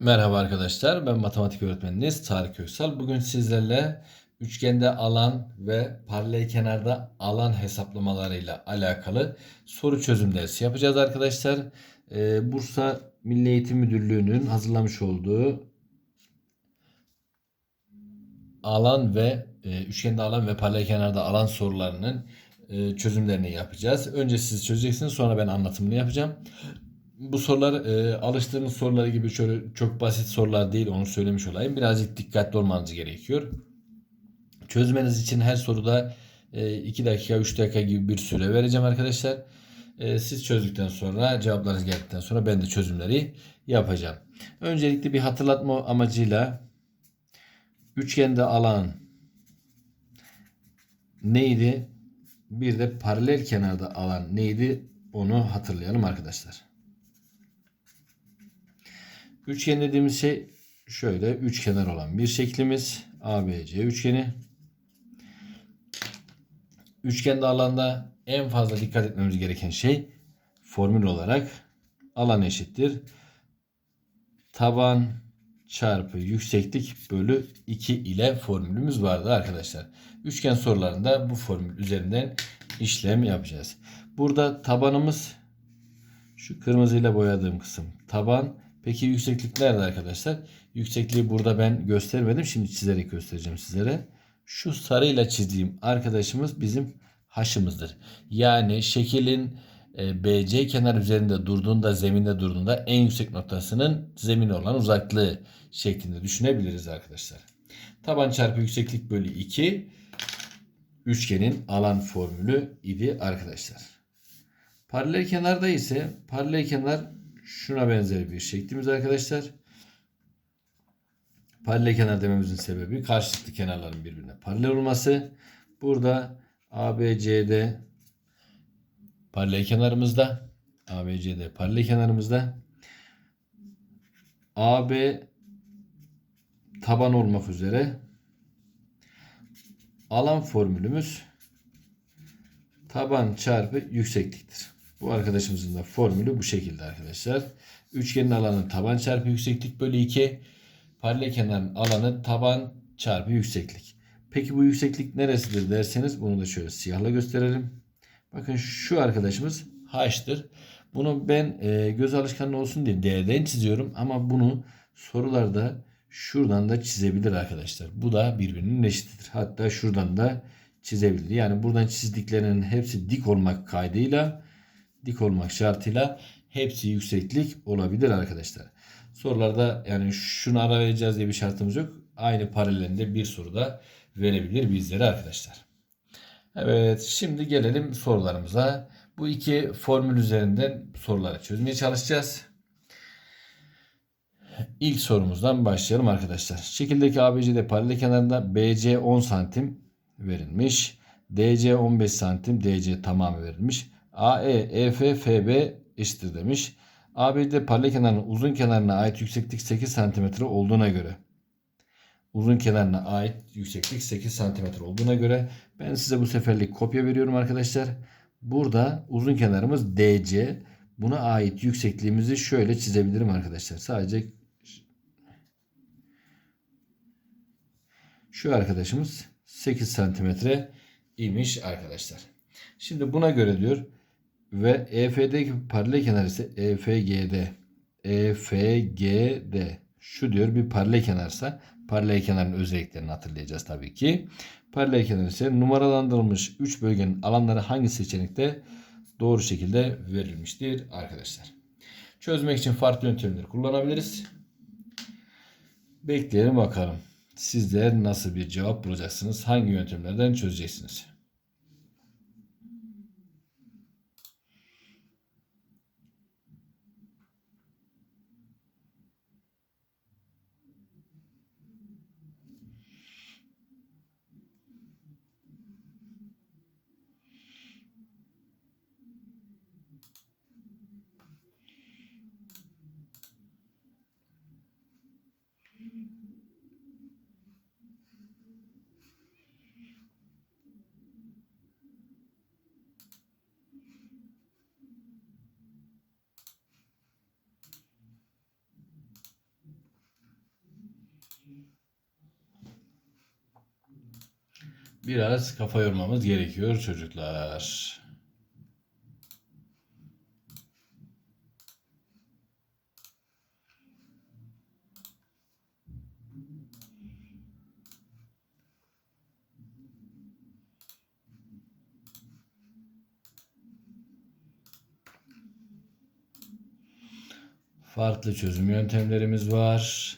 Merhaba arkadaşlar, ben matematik öğretmeniniz Tarık Köksal. Bugün sizlerle üçgende alan ve paralel kenarda alan hesaplamalarıyla alakalı soru çözüm dersi yapacağız arkadaşlar. Ee, Bursa Milli Eğitim Müdürlüğü'nün hazırlamış olduğu alan ve e, üçgende alan ve paralel kenarda alan sorularının e, çözümlerini yapacağız. Önce siz çözeceksiniz, sonra ben anlatımını yapacağım bu sorular e, alıştığınız soruları gibi şöyle çok basit sorular değil onu söylemiş olayım. Birazcık dikkatli olmanız gerekiyor. Çözmeniz için her soruda 2 e, dakika 3 dakika gibi bir süre vereceğim arkadaşlar. E, siz çözdükten sonra cevaplarınız geldikten sonra ben de çözümleri yapacağım. Öncelikle bir hatırlatma amacıyla üçgende alan neydi? Bir de paralel kenarda alan neydi? Onu hatırlayalım arkadaşlar. Üçgen dediğimiz şey şöyle üç kenar olan bir şeklimiz. ABC üçgeni. Üçgende alanda en fazla dikkat etmemiz gereken şey formül olarak alan eşittir. Taban çarpı yükseklik bölü 2 ile formülümüz vardı arkadaşlar. Üçgen sorularında bu formül üzerinden işlem yapacağız. Burada tabanımız şu kırmızıyla boyadığım kısım taban Peki yükseklik nerede arkadaşlar? Yüksekliği burada ben göstermedim. Şimdi çizerek göstereceğim sizlere. Şu sarıyla çizdiğim arkadaşımız bizim haşımızdır. Yani şekilin e, BC kenar üzerinde durduğunda, zeminde durduğunda en yüksek noktasının zemine olan uzaklığı şeklinde düşünebiliriz arkadaşlar. Taban çarpı yükseklik bölü 2 üçgenin alan formülü idi arkadaşlar. Paralel kenarda ise paralel kenar şuna benzer bir şeklimiz arkadaşlar. Paralel kenar dememizin sebebi karşılıklı kenarların birbirine paralel olması. Burada ABCD paralel kenarımızda ABCD paralel kenarımızda AB taban olmak üzere alan formülümüz taban çarpı yüksekliktir. Bu arkadaşımızın da formülü bu şekilde arkadaşlar. Üçgenin alanı taban çarpı yükseklik bölü 2. Paralel kenarın alanı taban çarpı yükseklik. Peki bu yükseklik neresidir derseniz bunu da şöyle siyahla gösterelim. Bakın şu arkadaşımız h'tır. Bunu ben e, göz alışkanlığı olsun diye D'den çiziyorum ama bunu sorularda şuradan da çizebilir arkadaşlar. Bu da birbirinin eşitidir. Hatta şuradan da çizebilir. Yani buradan çizdiklerinin hepsi dik olmak kaydıyla dik olmak şartıyla hepsi yükseklik olabilir arkadaşlar. Sorularda yani şunu ara vereceğiz diye bir şartımız yok. Aynı paralelinde bir soru da verebilir bizlere arkadaşlar. Evet şimdi gelelim sorularımıza. Bu iki formül üzerinden soruları çözmeye çalışacağız. İlk sorumuzdan başlayalım arkadaşlar. Şekildeki ABCD paralel kenarında BC 10 santim verilmiş. DC 15 santim DC tamamı verilmiş. AE, EF, FB eşittir demiş. AB'de paralel kenarının uzun kenarına ait yükseklik 8 cm olduğuna göre uzun kenarına ait yükseklik 8 cm olduğuna göre ben size bu seferlik kopya veriyorum arkadaşlar. Burada uzun kenarımız DC. Buna ait yüksekliğimizi şöyle çizebilirim arkadaşlar. Sadece şu arkadaşımız 8 santimetre imiş arkadaşlar. Şimdi buna göre diyor ve EF'deki paralel kenar ise EFGD. EFGD. Şu diyor bir paralel kenarsa paralel kenarın özelliklerini hatırlayacağız tabii ki. Paralel kenar ise numaralandırılmış 3 bölgenin alanları hangi seçenekte doğru şekilde verilmiştir arkadaşlar. Çözmek için farklı yöntemleri kullanabiliriz. Bekleyelim bakalım. Sizler nasıl bir cevap bulacaksınız? Hangi yöntemlerden çözeceksiniz? Biraz kafa yormamız gerekiyor çocuklar. Farklı çözüm yöntemlerimiz var.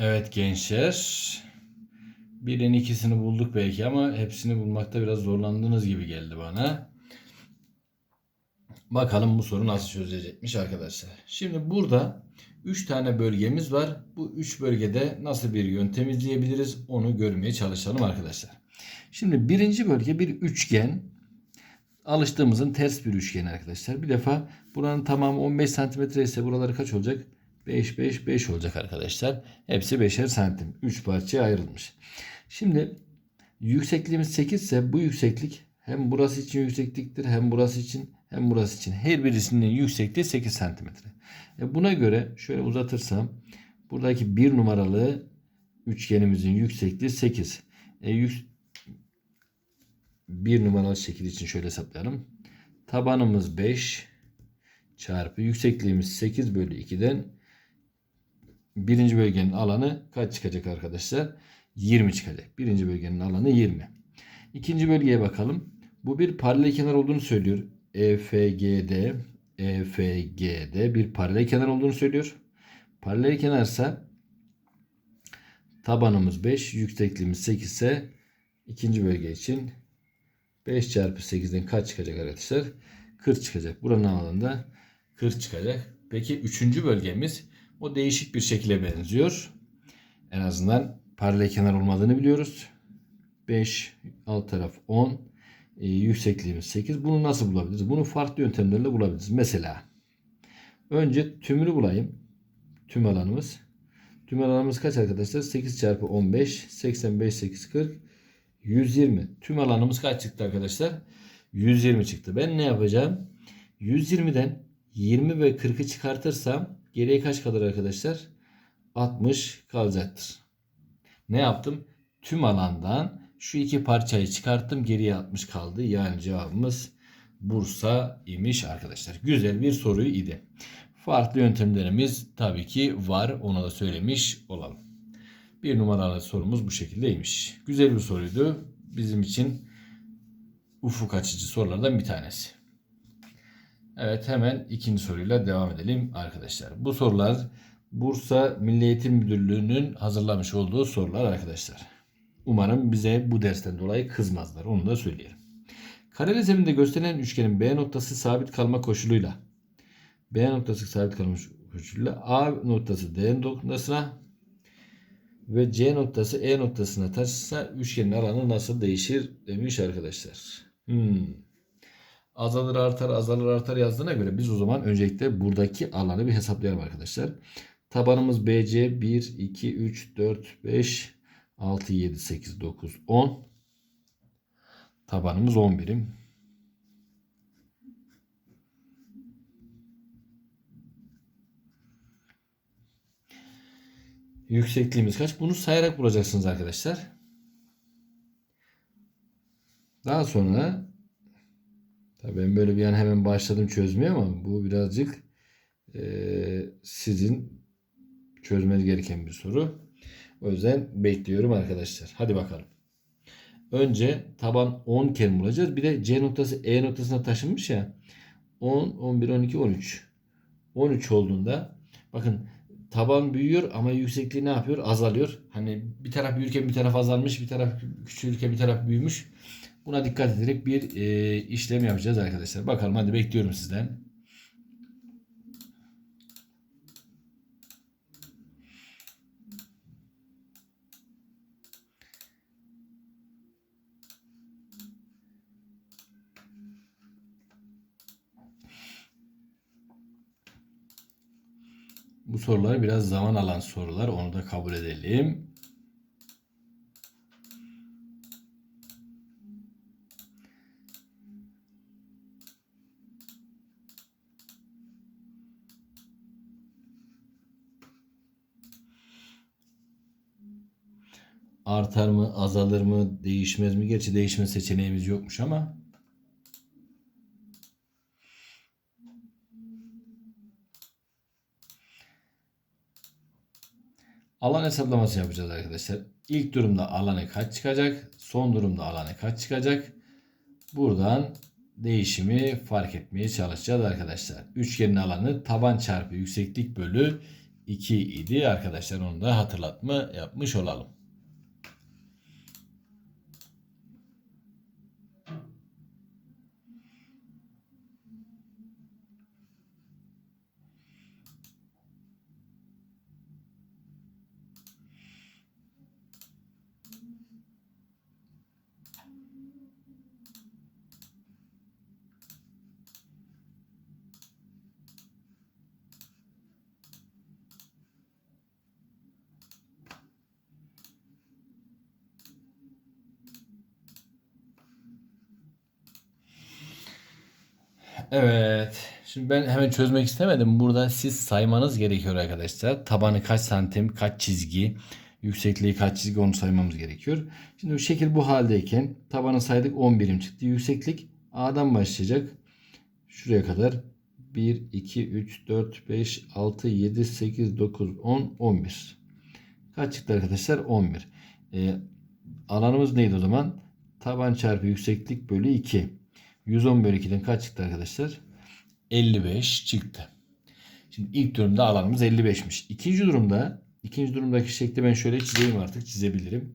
Evet gençler. Birin ikisini bulduk belki ama hepsini bulmakta biraz zorlandığınız gibi geldi bana. Bakalım bu soru nasıl çözülecekmiş arkadaşlar. Şimdi burada 3 tane bölgemiz var. Bu 3 bölgede nasıl bir yöntem izleyebiliriz onu görmeye çalışalım arkadaşlar. Şimdi birinci bölge bir üçgen. Alıştığımızın ters bir üçgeni arkadaşlar. Bir defa buranın tamamı 15 santimetre ise buraları kaç olacak? 5 5 5 olacak arkadaşlar. Hepsi 5'er santim. 3 parçaya ayrılmış. Şimdi yüksekliğimiz 8 ise bu yükseklik hem burası için yüksekliktir hem burası için hem burası için. Her birisinin yüksekliği 8 santimetre. E buna göre şöyle uzatırsam buradaki bir numaralı üçgenimizin yüksekliği 8. E, yük, bir numaralı şekil için şöyle hesaplayalım. Tabanımız 5 çarpı yüksekliğimiz 8 bölü 2'den birinci bölgenin alanı kaç çıkacak arkadaşlar? 20 çıkacak. Birinci bölgenin alanı 20. İkinci bölgeye bakalım. Bu bir paralel kenar olduğunu söylüyor. EFG'de EFG'de bir paralel kenar olduğunu söylüyor. Paralel kenarsa tabanımız 5, yüksekliğimiz 8 ise ikinci bölge için 5 çarpı 8'den kaç çıkacak arkadaşlar? 40 çıkacak. Buranın alanında 40 çıkacak. Peki üçüncü bölgemiz o değişik bir şekilde benziyor. En azından paralel kenar olmadığını biliyoruz. 5 alt taraf 10 e, yüksekliğimiz 8. Bunu nasıl bulabiliriz? Bunu farklı yöntemlerle bulabiliriz. Mesela önce tümünü bulayım. Tüm alanımız. Tüm alanımız kaç arkadaşlar? 8 çarpı 15 85 8 40 120. Tüm alanımız kaç çıktı arkadaşlar? 120 çıktı. Ben ne yapacağım? 120'den 20 ve 40'ı çıkartırsam geriye kaç kalır arkadaşlar? 60 kalacaktır. Ne yaptım? Tüm alandan şu iki parçayı çıkarttım. Geriye 60 kaldı. Yani cevabımız Bursa imiş arkadaşlar. Güzel bir soruyu idi. Farklı yöntemlerimiz tabii ki var. Onu da söylemiş olalım. Bir numaralı sorumuz bu şekildeymiş. Güzel bir soruydu. Bizim için ufuk açıcı sorulardan bir tanesi. Evet hemen ikinci soruyla devam edelim arkadaşlar. Bu sorular Bursa Milli Eğitim Müdürlüğü'nün hazırlamış olduğu sorular arkadaşlar. Umarım bize bu dersten dolayı kızmazlar. Onu da söyleyelim. Kareli zeminde gösterilen üçgenin B noktası sabit kalma koşuluyla B noktası sabit kalma koşuluyla A noktası D noktasına ve C noktası E noktasına taşırsa üçgenin alanı nasıl değişir demiş arkadaşlar. Hmm azalır artar azalır artar yazdığına göre biz o zaman öncelikle buradaki alanı bir hesaplayalım arkadaşlar. Tabanımız BC 1, 2, 3, 4, 5, 6, 7, 8, 9, 10. Tabanımız 10 birim. Yüksekliğimiz kaç? Bunu sayarak bulacaksınız arkadaşlar. Daha sonra tabii ben böyle bir an hemen başladım çözmeye ama bu birazcık eee, sizin çözmeniz gereken bir soru. O yüzden bekliyorum arkadaşlar. Hadi bakalım. Önce taban 10 iken bulacağız. Bir de C noktası E noktasına taşınmış ya. 10, 11, 12, 13. 13 olduğunda bakın taban büyüyor ama yüksekliği ne yapıyor? Azalıyor. Hani bir taraf büyürken bir taraf azalmış, bir taraf küçülürken bir taraf büyümüş. Buna dikkat ederek bir e, işlem yapacağız arkadaşlar. Bakalım hadi bekliyorum sizden. Bu sorular biraz zaman alan sorular. Onu da kabul edelim. Artar mı, azalır mı, değişmez mi? Gerçi değişme seçeneğimiz yokmuş ama Alan hesaplaması yapacağız arkadaşlar. İlk durumda alanı kaç çıkacak? Son durumda alanı kaç çıkacak? Buradan değişimi fark etmeye çalışacağız arkadaşlar. Üçgenin alanı taban çarpı yükseklik bölü 2 idi arkadaşlar. Onu da hatırlatma yapmış olalım. Evet. Şimdi ben hemen çözmek istemedim. Burada siz saymanız gerekiyor arkadaşlar. Tabanı kaç santim, kaç çizgi, yüksekliği kaç çizgi onu saymamız gerekiyor. Şimdi bu şekil bu haldeyken tabanı saydık 10 birim çıktı. Yükseklik A'dan başlayacak. Şuraya kadar 1, 2, 3, 4, 5, 6, 7, 8, 9, 10, 11. Kaç çıktı arkadaşlar? 11. Ee, alanımız neydi o zaman? Taban çarpı yükseklik bölü 2. 110 bölü 2'den kaç çıktı arkadaşlar? 55 çıktı. Şimdi ilk durumda alanımız 55'miş. İkinci durumda ikinci durumdaki şekli ben şöyle çizeyim artık çizebilirim.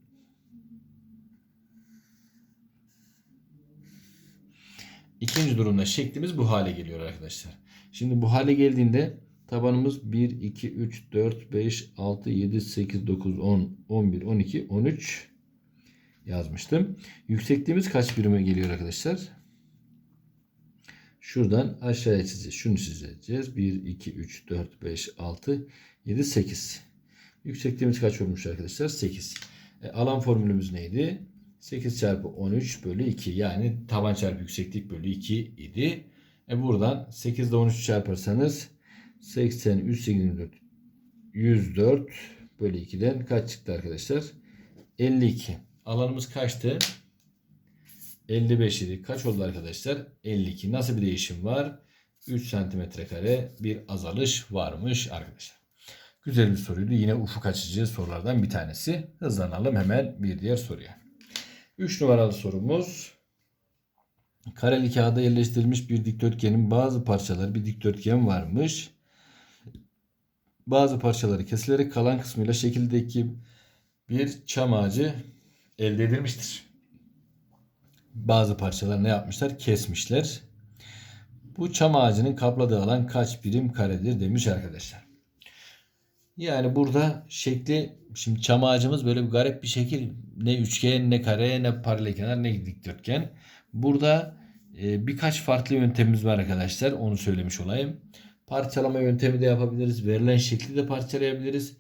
İkinci durumda şeklimiz bu hale geliyor arkadaşlar. Şimdi bu hale geldiğinde tabanımız 1, 2, 3, 4, 5, 6, 7, 8, 9, 10, 11, 12, 13 yazmıştım. Yüksekliğimiz kaç birime geliyor arkadaşlar? Şuradan aşağıya çizeceğiz. Şunu çizeceğiz. 1, 2, 3, 4, 5, 6, 7, 8. Yüksekliğimiz kaç olmuş arkadaşlar? 8. E, alan formülümüz neydi? 8 çarpı 13 bölü 2. Yani taban çarpı yükseklik bölü 2 idi. E buradan 8 ile 13 çarparsanız 80, 184, 104 bölü 2'den kaç çıktı arkadaşlar? 52. Alanımız kaçtı? 55 idi. Kaç oldu arkadaşlar? 52. Nasıl bir değişim var? 3 santimetre kare bir azalış varmış arkadaşlar. Güzel bir soruydu. Yine ufuk açıcı sorulardan bir tanesi. Hızlanalım hemen bir diğer soruya. 3 numaralı sorumuz. Kareli kağıda yerleştirilmiş bir dikdörtgenin bazı parçaları bir dikdörtgen varmış. Bazı parçaları kesilerek kalan kısmıyla şekildeki bir çam ağacı elde edilmiştir bazı parçalar ne yapmışlar? Kesmişler. Bu çam ağacının kapladığı alan kaç birim karedir demiş arkadaşlar. Yani burada şekli şimdi çam ağacımız böyle bir garip bir şekil. Ne üçgen ne kare ne paralelkenar ne dikdörtgen. Burada e, birkaç farklı yöntemimiz var arkadaşlar. Onu söylemiş olayım. Parçalama yöntemi de yapabiliriz. Verilen şekli de parçalayabiliriz.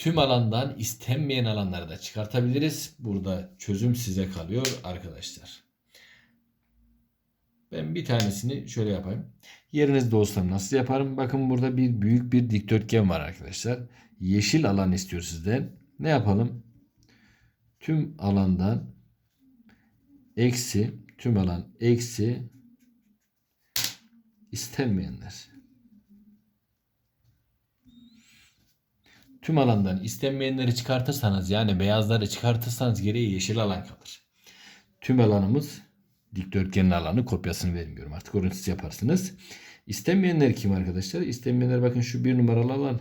Tüm alandan istenmeyen alanları da çıkartabiliriz. Burada çözüm size kalıyor arkadaşlar. Ben bir tanesini şöyle yapayım. Yerinizde olsam nasıl yaparım? Bakın burada bir büyük bir dikdörtgen var arkadaşlar. Yeşil alan istiyor sizden. Ne yapalım? Tüm alandan eksi tüm alan eksi istenmeyenler. Tüm alandan istenmeyenleri çıkartırsanız yani beyazları çıkartırsanız geriye yeşil alan kalır. Tüm alanımız dikdörtgenin alanı kopyasını vermiyorum. Artık onu siz yaparsınız. İstenmeyenler kim arkadaşlar? İstenmeyenler bakın şu bir numaralı alan.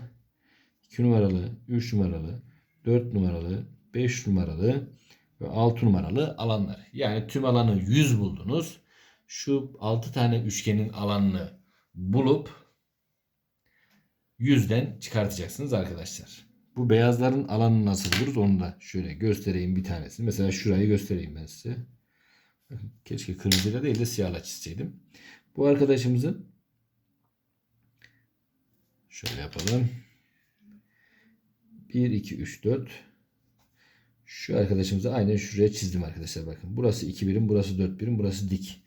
2 numaralı, 3 numaralı, 4 numaralı, 5 numaralı ve 6 numaralı alanlar. Yani tüm alanı 100 buldunuz. Şu 6 tane üçgenin alanını bulup 100'den çıkartacaksınız arkadaşlar. Bu beyazların alanını nasıl buluruz onu da şöyle göstereyim bir tanesini. Mesela şurayı göstereyim ben size. Keşke kırmızıyla değil de siyahla çizseydim. Bu arkadaşımızın şöyle yapalım. 1, 2, 3, 4 şu arkadaşımızı aynen şuraya çizdim arkadaşlar bakın. Burası 2 birim, burası 4 birim, burası dik.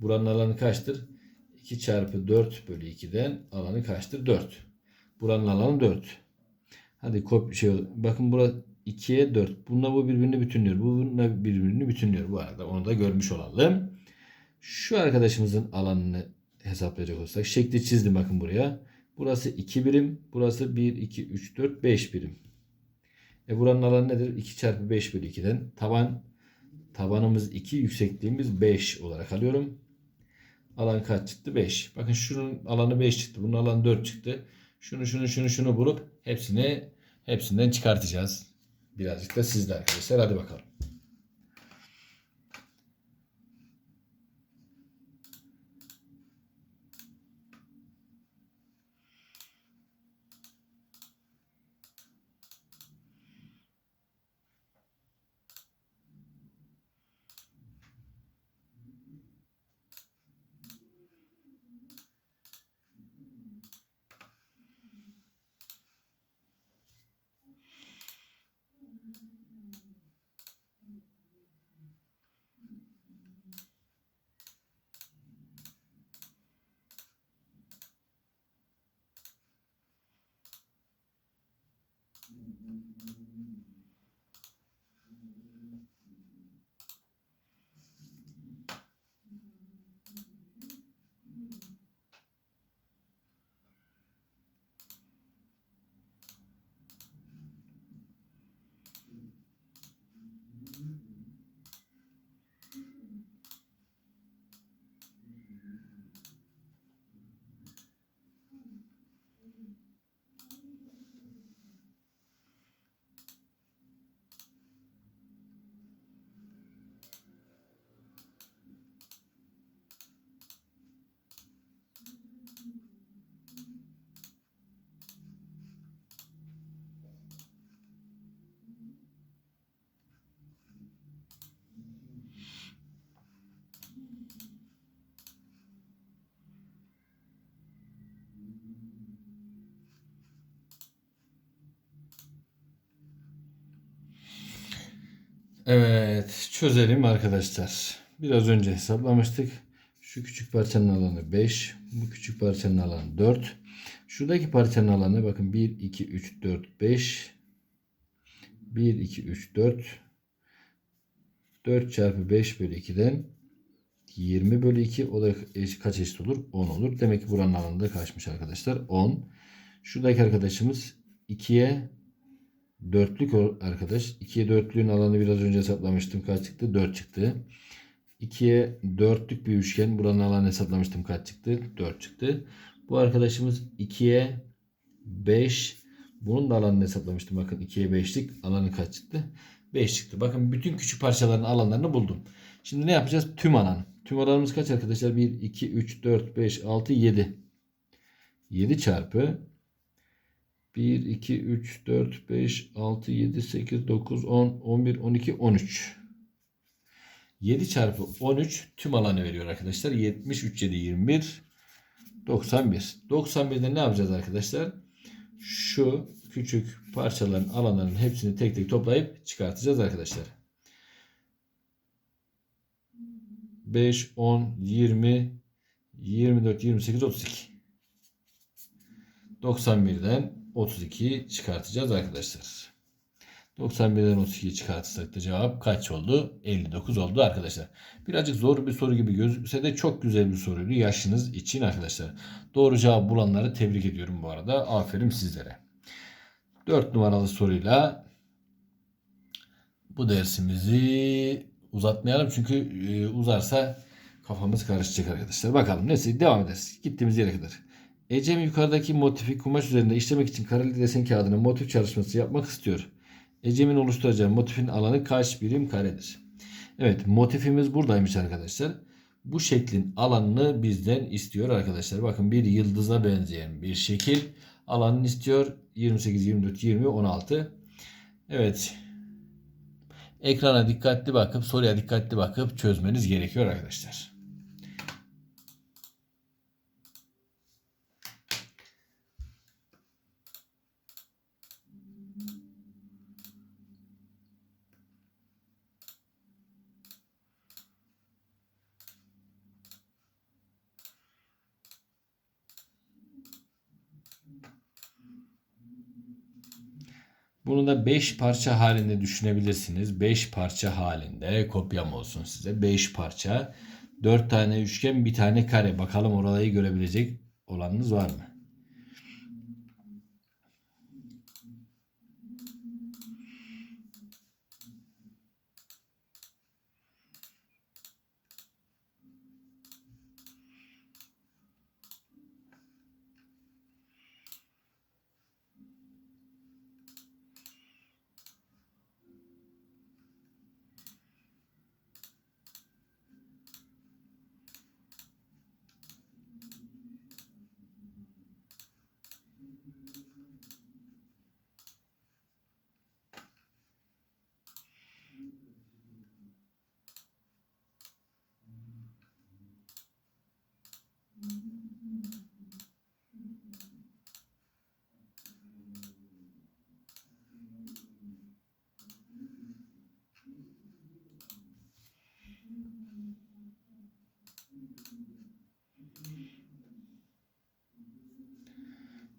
Buranın alanı kaçtır? 2 çarpı 4 bölü 2'den alanı kaçtır? 4. Buranın alanı 4. Hadi kop şey bakın bura 2'ye 4. Bununla bu birbirini bütünlüyor. Bu bununla birbirini bütünlüyor bu arada. Onu da görmüş olalım. Şu arkadaşımızın alanını hesaplayacak olursak şekli çizdim bakın buraya. Burası 2 birim. Burası 1, 2, 3, 4, 5 birim. E buranın alanı nedir? 2 çarpı 5 bölü 2'den. Taban tabanımız 2, yüksekliğimiz 5 olarak alıyorum. Alan kaç çıktı? 5. Bakın şunun alanı 5 çıktı. Bunun alanı 4 çıktı. Şunu şunu şunu şunu bulup hepsini hepsinden çıkartacağız. Birazcık da sizde arkadaşlar. Hadi bakalım. Evet, çözelim arkadaşlar. Biraz önce hesaplamıştık. Şu küçük parçanın alanı 5, bu küçük parçanın alanı 4. Şuradaki parçanın alanı bakın 1 2 3 4 5 1 2 3 4 4 çarpı 5 bölü 2'den 20 bölü 2 o da kaç eşit olur? 10 olur. Demek ki buranın alanı da kaçmış arkadaşlar? 10. Şuradaki arkadaşımız 2'ye Dörtlük arkadaş. 2'ye dörtlüğün alanı biraz önce hesaplamıştım. Kaç çıktı? 4 çıktı. 2'ye dörtlük bir üçgen. Buranın alanı hesaplamıştım. Kaç çıktı? 4 çıktı. Bu arkadaşımız 2'ye 5. Bunun da alanını hesaplamıştım. Bakın 2'ye 5'lik alanı kaç çıktı? 5 çıktı. Bakın bütün küçük parçaların alanlarını buldum. Şimdi ne yapacağız? Tüm alan. Tüm alanımız kaç arkadaşlar? 1, 2, 3, 4, 5, 6, 7. 7 çarpı 1, 2, 3, 4, 5, 6, 7, 8, 9, 10, 11, 12, 13. 7 çarpı 13 tüm alanı veriyor arkadaşlar. 73, 7, 21, 91. 91'de ne yapacağız arkadaşlar? Şu küçük parçaların alanlarının hepsini tek tek toplayıp çıkartacağız arkadaşlar. 5, 10, 20, 24, 28, 32. 91'den 32 çıkartacağız arkadaşlar. 91'den 32'yi çıkartırsak da cevap kaç oldu? 59 oldu arkadaşlar. Birazcık zor bir soru gibi gözükse de çok güzel bir soruydu yaşınız için arkadaşlar. Doğru cevap bulanları tebrik ediyorum bu arada. Aferin sizlere. 4 numaralı soruyla bu dersimizi uzatmayalım çünkü e, uzarsa kafamız karışacak arkadaşlar. Bakalım neyse devam ederiz. Gittiğimiz yere kadar. Ecem yukarıdaki motifi kumaş üzerinde işlemek için kareli desen kağıdına motif çalışması yapmak istiyor. Ecem'in oluşturacağı motifin alanı kaç birim karedir? Evet motifimiz buradaymış arkadaşlar. Bu şeklin alanını bizden istiyor arkadaşlar. Bakın bir yıldıza benzeyen bir şekil alanını istiyor. 28, 24, 20, 16. Evet. Ekrana dikkatli bakıp soruya dikkatli bakıp çözmeniz gerekiyor arkadaşlar. Bunu da 5 parça halinde düşünebilirsiniz. 5 parça halinde kopyam olsun size. 5 parça. 4 tane üçgen bir tane kare. Bakalım orayı görebilecek olanınız var mı?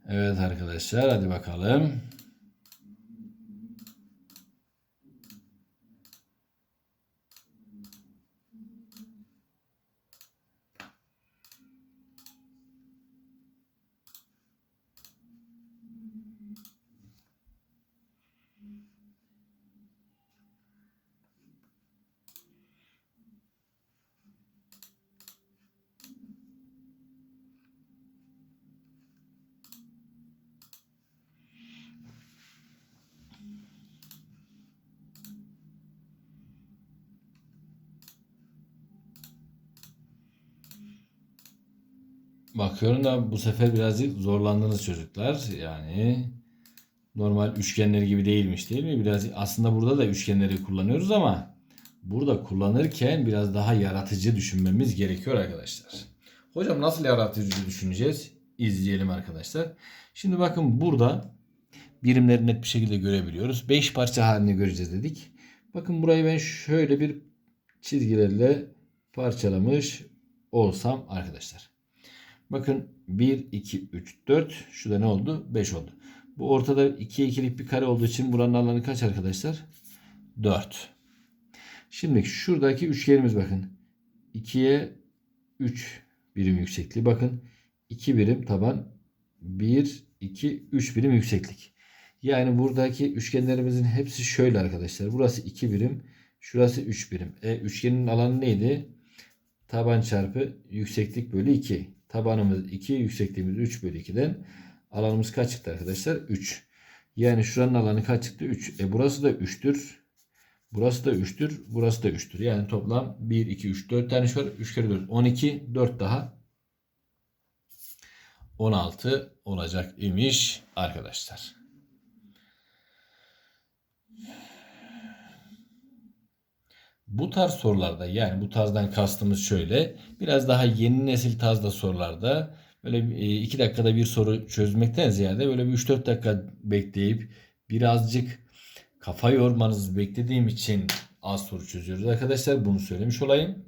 Evet arkadaşlar hadi bakalım. Bakıyorum da bu sefer birazcık zorlandınız çocuklar. Yani normal üçgenler gibi değilmiş değil mi? Biraz aslında burada da üçgenleri kullanıyoruz ama burada kullanırken biraz daha yaratıcı düşünmemiz gerekiyor arkadaşlar. Hocam nasıl yaratıcı düşüneceğiz? İzleyelim arkadaşlar. Şimdi bakın burada birimleri net bir şekilde görebiliyoruz. 5 parça halini göreceğiz dedik. Bakın burayı ben şöyle bir çizgilerle parçalamış olsam arkadaşlar. Bakın 1, 2, 3, 4. Şurada ne oldu? 5 oldu. Bu ortada 2'ye 2'lik bir kare olduğu için buranın alanı kaç arkadaşlar? 4. Şimdi şuradaki üçgenimiz bakın. 2'ye 3 birim yüksekliği. Bakın 2 birim taban 1, 2, 3 birim yükseklik. Yani buradaki üçgenlerimizin hepsi şöyle arkadaşlar. Burası 2 birim. Şurası 3 birim. E, üçgenin alanı neydi? Taban çarpı yükseklik bölü 2. Tabanımız 2, yüksekliğimiz 3 bölü 2'den alanımız kaç çıktı arkadaşlar? 3. Yani şuranın alanı kaç çıktı? 3. E burası da 3'tür. Burası da 3'tür. Burası da 3'tür. Yani toplam 1, 2, 3, 4 tane şu var. 3 kere 4. 12. 4 daha. 16 olacak imiş arkadaşlar. Bu tarz sorularda yani bu tarzdan kastımız şöyle. Biraz daha yeni nesil tarzda sorularda böyle 2 dakikada bir soru çözmekten ziyade böyle bir 3-4 dakika bekleyip birazcık kafa yormanızı beklediğim için az soru çözüyoruz arkadaşlar. Bunu söylemiş olayım.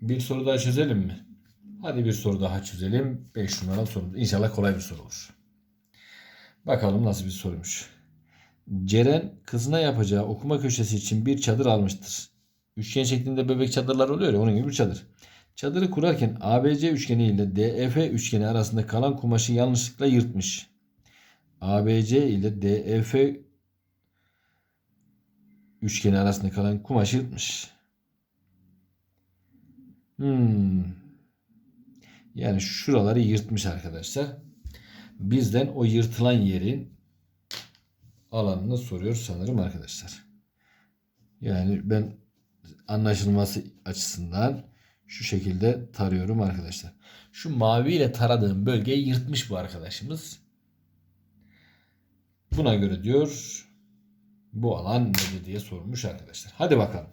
Bir soru daha çözelim mi? Hadi bir soru daha çözelim. 5 numaralı sorumuz. İnşallah kolay bir soru olur. Bakalım nasıl bir soruymuş. Ceren kızına yapacağı okuma köşesi için bir çadır almıştır. Üçgen şeklinde bebek çadırlar oluyor ya onun gibi bir çadır. Çadırı kurarken ABC üçgeni ile DEF üçgeni arasında kalan kumaşı yanlışlıkla yırtmış. ABC ile DEF üçgeni arasında kalan kumaşı yırtmış. Hmm. Yani şuraları yırtmış arkadaşlar. Bizden o yırtılan yerin alanını soruyor sanırım arkadaşlar. Yani ben anlaşılması açısından şu şekilde tarıyorum arkadaşlar. Şu mavi ile taradığım bölgeyi yırtmış bu arkadaşımız. Buna göre diyor bu alan nedir diye sormuş arkadaşlar. Hadi bakalım.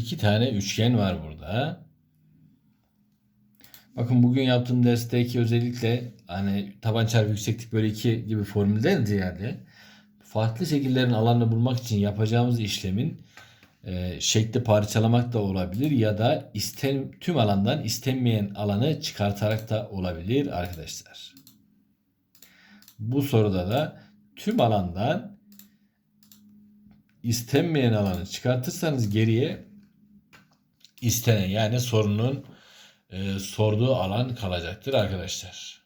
İki tane üçgen var burada. Bakın bugün yaptığım dersteki özellikle hani taban çarpı yükseklik bölü 2 gibi formülden ziyade farklı şekillerin alanını bulmak için yapacağımız işlemin e, şekli parçalamak da olabilir ya da isten, tüm alandan istenmeyen alanı çıkartarak da olabilir arkadaşlar. Bu soruda da tüm alandan istenmeyen alanı çıkartırsanız geriye istenen yani sorunun e, sorduğu alan kalacaktır arkadaşlar.